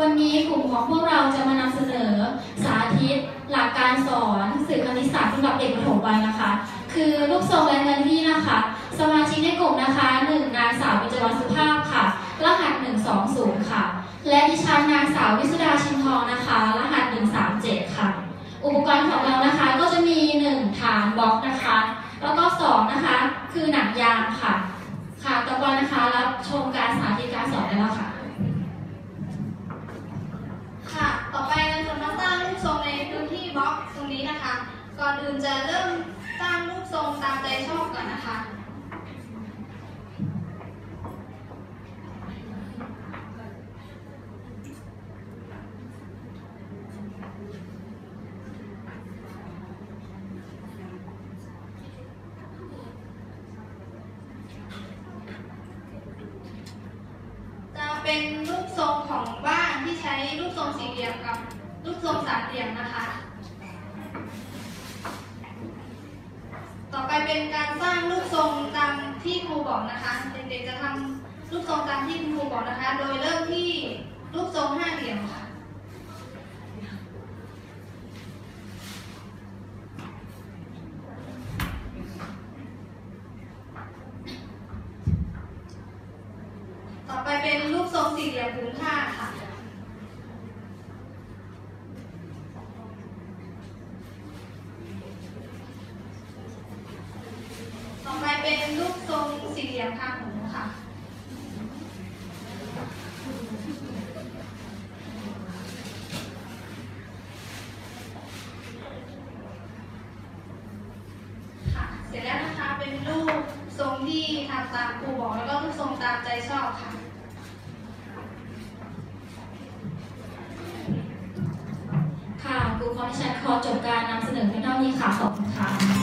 วันนี้กลุ่มของพวกเราจะมานำเสนอสาธิต หลักการสอนสื่อคณิตศาสตร์สำหรับเด็กประถมวัยนะคะ คือรูปทรงและเงินที่นะคะ สมาชิกในกลุ่มนะคะหนึ่งนางสาววิจวัฒน์สุภาพค่ะ รหัส 120 ค่ะ และดิฉันนางสาววิสุดาชินทองนะคะ รหัส 137 ค่ะ อุปกรณ์ของเรานะคะก็จะมี 1 ฐานบล็อกนะคะ แล้วก็ 2 นะคะ คือหนังยางค่ะ ค่ะต่อไปนะคะรับชมการสาธิตการสอนได้แล้วค่ะ ต่อไปเราจะมาสร้างรูปทรงใน พื้นที่บล็อกตรงนี้นะคะ ก่อนอื่นจะเริ่มสร้างรูปทรงตามใจชอบก่อนนะคะจะเป็นรูปทรงของบ้านที่ใช้รูปทรงสี่เหลี่ยมกับ รูปทรงสามเหลี่ยมนะคะ ต่อไปเป็นการสร้างรูปทรงตามที่ครูบอกนะคะ เด็กๆจะทำรูปทรงตามที่ครูบอกนะคะ โดยเริ่มที่รูปทรงห้าเหลี่ยมค่ะ ต่อไปเป็นรูปทรงสี่เหลี่ยมผืนผ้าค่ะ ต่อไป เป็นรูปทรงสี่เหลี่ยมทางหูค่ะ ค่ะ เสร็จแล้วนะคะ เป็นรูปทรงที่ทำตามครูบอก แล้วก็รูปทรงตามใจชอบค่ะค่ะครูขอดิฉันขอจบการนำเสนอเพียงเท่านี้ค่ะ ขอบคุณค่ะ